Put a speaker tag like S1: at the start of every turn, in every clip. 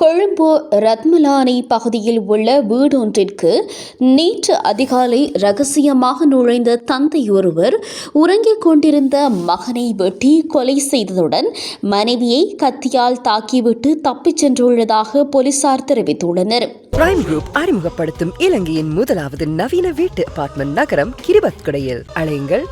S1: கொழும்பு ரத்மலானை பகுதியில் உள்ள வீடொன்றிற்கு நேற்று அதிகாலை ரகசியமாக நுழைந்த தந்தை ஒருவர் உறங்கிக் கொண்டிருந்த மகனை வெட்டி கொலை செய்ததுடன் மனைவியை கத்தியால் தாக்கிவிட்டு தப்பிச் சென்றுள்ளதாக போலீசார் தெரிவித்துள்ளனர்.
S2: பிரைம் குரூப் அறிமுகப்படுத்தும் இலங்கையின் முதலாவது நவீன வீட்டு அபார்ட்மெண்ட் நகரம் கிரிபத்குடையில். அழையுங்கள்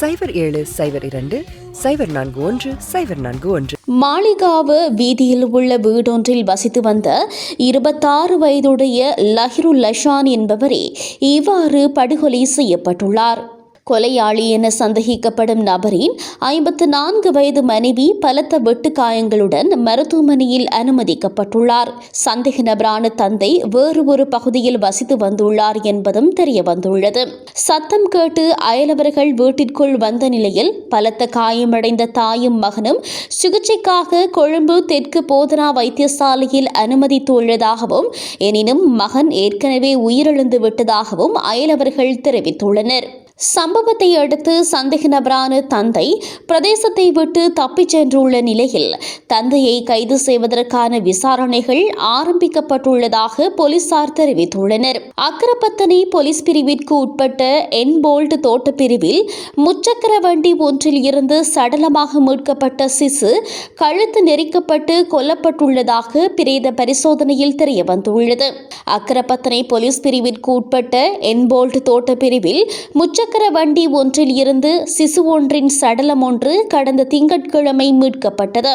S2: சைபர் ஏழு சைபர் இரண்டு சைபர் நான்கு ஒன்று சைபர் நான்கு ஒன்று.
S1: மாளிகாவு வீதியில் உள்ள வீடொன்றில் வசித்து வந்த இருபத்தாறு வயதுடைய லஹிருல் லஷான் என்பவரே இவ்வாறு படுகொலை செய்யப்பட்டுள்ளார். கொலையாளி என சந்தேகிக்கப்படும் நபரின் ஐம்பத்து நான்கு வயது மனைவி பலத்த வெட்டு காயங்களுடன் மருத்துவமனையில் அனுமதிக்கப்பட்டுள்ளார். சந்தேக நபரான தந்தை வேறு ஒரு பகுதியில் வசித்து வந்துள்ளார் என்பதும் தெரிய வந்துள்ளது சத்தம் கேட்டு அயலவர்கள் வீட்டிற்குள் வந்த நிலையில் பலத்த காயமடைந்த தாயும் மகனும் சிகிச்சைக்காக கொழும்பு தெற்கு போதனா வைத்தியசாலையில் அனுமதித்துள்ளதாகவும் எனினும் மகன் ஏற்கனவே உயிரிழந்து விட்டதாகவும் அயலவர்கள் தெரிவித்துள்ளனர். சம்பவத்தை அடுத்து சந்தேக நபரான தந்தை பிரதேசத்தை விட்டு தப்பிச் சென்றுள்ள நிலையில் தந்தையை கைது செய்வதற்கான விசாரணைகள் ஆரம்பிக்கப்பட்டுள்ளதாக போலீசார் தெரிவித்துள்ளனர். அக்கரப்பத்தனை போலீஸ் பிரிவிற்கு உட்பட்ட என்போல்ட் தோட்ட பிரிவில் முச்சக்கர வண்டி ஒன்றில் இருந்து சடலமாக மீட்கப்பட்ட சிசு கழுத்து நெரிக்கப்பட்டு கொல்லப்பட்டுள்ளதாக பிரேத பரிசோதனையில் தெரிய வந்துள்ளது அக்கரப்பத்தனை போலீஸ் பிரிவிற்கு உட்பட்ட என்போல்ட் தோட்ட பிரிவில் முச்சக்கர வண்டி ஒன்றில் இருந்து சிசு ஒன்றின் சடலம் ஒன்று கடந்த திங்கட்கிழமை மீட்கப்பட்டது.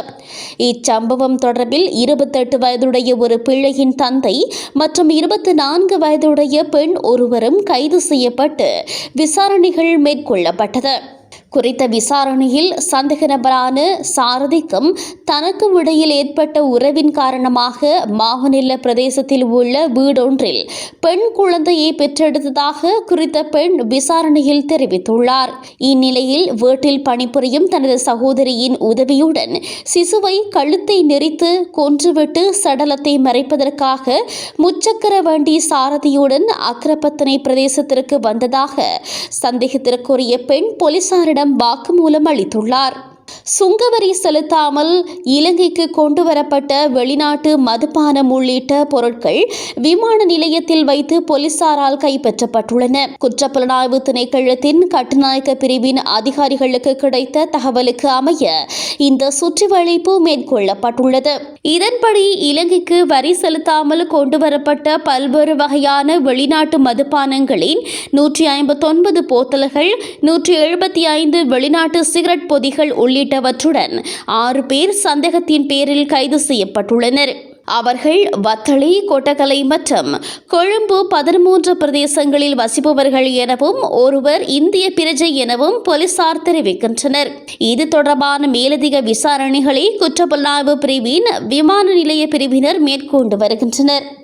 S1: இச்சம்பவம் தொடர்பில் இருபத்தெட்டு வயதுடைய ஒரு பிள்ளையின் தந்தை மற்றும் இருபத்தி நான்கு வயதுடைய பெண் ஒருவரும் கைது செய்யப்பட்டு விசாரணைகள் மேற்கொள்ளப்பட்டது. குறித்த விசாரணையில் சந்தேக நபரான சாரதிக்கும் தனக்கும் இடையில் ஏற்பட்ட உறவின் காரணமாக மாவனில்ல பிரதேசத்தில் உள்ள வீடொன்றில் பெண் குழந்தையை பெற்றெடுத்ததாக குறித்த பெண் விசாரணையில் தெரிவித்துள்ளார். இந்நிலையில் வீட்டில் பணிபுரியும் தனது சகோதரியின் உதவியுடன் சிசுவை கழுத்தை நெரித்து கொன்றுவிட்டு சடலத்தை மறைப்பதற்காக முச்சக்கர வண்டி சாரதியுடன் அக்ரபத்தனை பிரதேசத்திற்கு வந்ததாக சந்தேகத்திற்குரிய பெண் போலீசாரிடம் வாக்குமூலம் அளித்துள்ளார். சுங்கவரி செலுத்தாமல் இலங்கைக்கு கொண்டு வரப்பட்ட வெளிநாட்டு மதுபானம் உள்ளிட்ட பொருட்கள் விமான நிலையத்தில் வைத்து போலீசாரால் கைப்பற்றப்பட்டுள்ளன. குற்றப்புலனாய்வு திணைக்களத்தின் கட்டுநாயக்க பிரிவின் அதிகாரிகளுக்கு கிடைத்த தகவலுக்கு அமைய இந்த சுற்றிவளைப்பு மேற்கொள்ளப்பட்டுள்ளது. இதன்படி இலங்கைக்கு வரி செலுத்தாமல் கொண்டு வரப்பட்ட பல்வேறு வகையான வெளிநாட்டு மதுபானங்களின் நூற்றி ஐம்பத்தொன்பது போத்தல்கள் நூற்றி எழுபத்தி ஐந்து வெளிநாட்டு சிகரெட் பொதிகள் உள்ளிட்டவற்றுடன் ஆறு பேர் சந்தேகத்தின் பேரில் கைது செய்யப்பட்டுள்ளனர். அவர்கள் வத்தளி கொட்டகலை மற்றும் கொழும்பு பதிமூன்று பிரதேசங்களில் வசிப்பவர்கள் எனவும் ஒருவர் இந்திய பிரஜை எனவும் போலீசார் தெரிவிக்கின்றனர். இது தொடர்பான மேலதிக விசாரணைகளை குற்றப்புலனாய்வு பிரிவின் விமான நிலைய பிரிவினர் மேற்கொண்டு வருகின்றனர்.